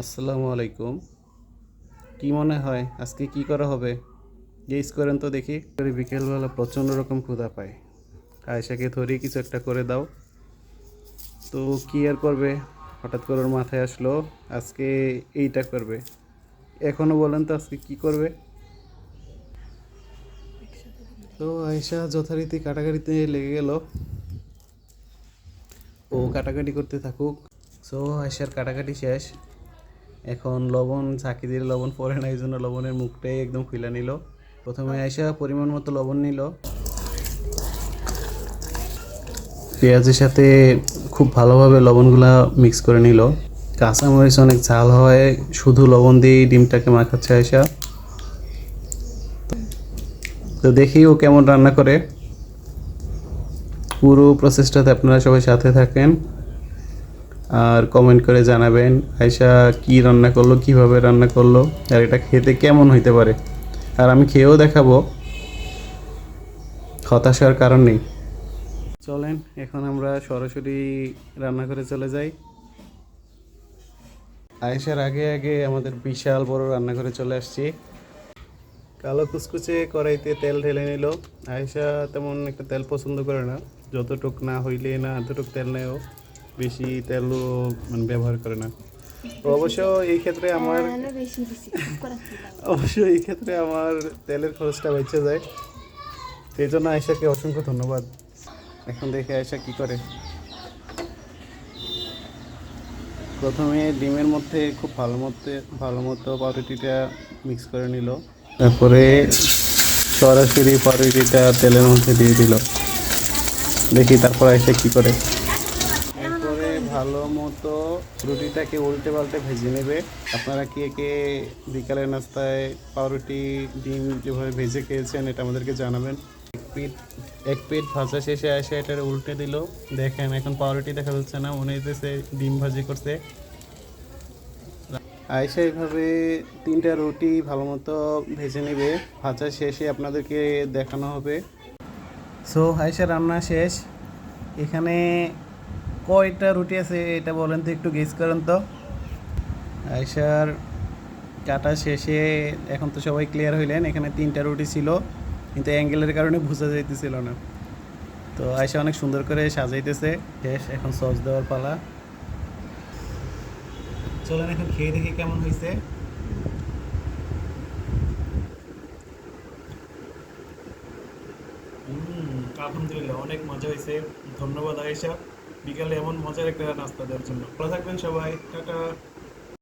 আসসালামু আলাইকুম। কি মনে হয় আজকে কি করা হবে? গেস করেন তো দেখি। বিকেলবেলা প্রচণ্ড রকম ক্ষুধা পায়। আয়সাকে ধরে কিছু একটা করে দাও। তো কি আর করবে? হঠাৎ করে ওর মাথায় আসলো, আজকে এইটা করবে। এখনও বলেন তো আজকে কি করবে? তো আয়সা যথারীতি কাটাকাটিতে লেগে গেল। ও কাটাকাটি করতে থাকুক। সো আয়সার কাটাকাটি শেষ। এখন লবণ ঝাঁকি দিয়ে লবণ পরে না এই জন্য লবণের মুখটাই একদম খুলে নিল। প্রথমে আয়সা পরিমাণ মতো লবণ নিল। পেঁয়াজের সাথে খুব ভালোভাবে লবণগুলা মিক্স করে নিল। কাঁচামরিচ অনেক ঝাল হয়, শুধু লবণ দিয়েই ডিমটাকে মাখাচ্ছে আয়সা তো দেখি ও কেমন রান্না করে। পুরো প্রসেসটাতে আপনারা সবাই সাথে থাকেন। আর কমেন্ট করে জানাবেন আয়সা কি রান্না করল, কীভাবে রান্না করল, আর এটা খেতে কেমন হইতে পারে। আর আমি খেয়েও দেখাবো, হতাশার কারণ নেই। চলেন, এখন আমরা সরাসরি রান্না করে চলে যাই। আয়েশার আগে আগে আমাদের বিশাল বড় রান্নাঘরে চলে আসছি। কালো কুচকুচে কড়াইতে তেল ঢেলে নিল। আয়েশা তেমন একটা তেল পছন্দ করে না। যতটুক না হইলে না, এতটুক তেল নেও বেশি তেলও মানে ব্যবহার করে না। তো অবশ্য এই ক্ষেত্রে আমার বেশি অবশ্য এই ক্ষেত্রে আমার তেলের খরচটা বেঁচে যায়। সেই জন্য আয়েশাকে অসংখ্য ধন্যবাদ। এখন দেখে আয়সা কি করে। প্রথমে ডিমের মধ্যে খুব ভালো মতো ভালো মতো পাউরুটিটা মিক্স করে নিল। তারপরে সরাসরি পাউরুটিটা তেলের মধ্যে দিয়ে দিল। দেখি তারপর আয়সা কি করে। ভালো মতো রুটিটাকে উল্টে পাল্টে ভেজে নেবে। আপনারা কে কে বিকালের নাস্তায় পাউরুটি, ডিম যেভাবে ভেজে খেয়েছেন এটা আমাদেরকে জানাবেন। এক পিঠ এক পিঠ ভাজা শেষে এসে এটা উল্টে দিল। দেখেন, এখন পাউরুটি দেখা যাচ্ছে না মনে হইতেছে ডিম ভাজি করছে। আয়সা এইভাবে তিনটা রুটি ভালো মতো ভেজে নেবে। ভাজা শেষে আপনাদেরকে দেখানো হবে। সো আয়সা রান্না শেষ। এখানে কয়টা রুটি আছে এটা বলেন তো, একটু গেস করেন তো। আয়সার কাটা শেষে এখন তো সবাই ক্লিয়ার হইলেন, এখানে তিনটা রুটি ছিল, কিন্তু অ্যাঙ্গেলের কারণে বোঝা যাইতেছিল না। তো আয়সা অনেক সুন্দর করে সাজাইতেছে, শেষ, এখন সস দেওয়ার পালা। চলেন এখন খেয়ে দেখি কেমন হয়েছে আলহামদুলিল্লাহ, অনেক মজা হয়েছে ধন্যবাদ আয়েশা। বিকালে এমন মজার একটা নাস্তা দেওয়ার জন্য। ভালো থাকবেন সবাই টাটা।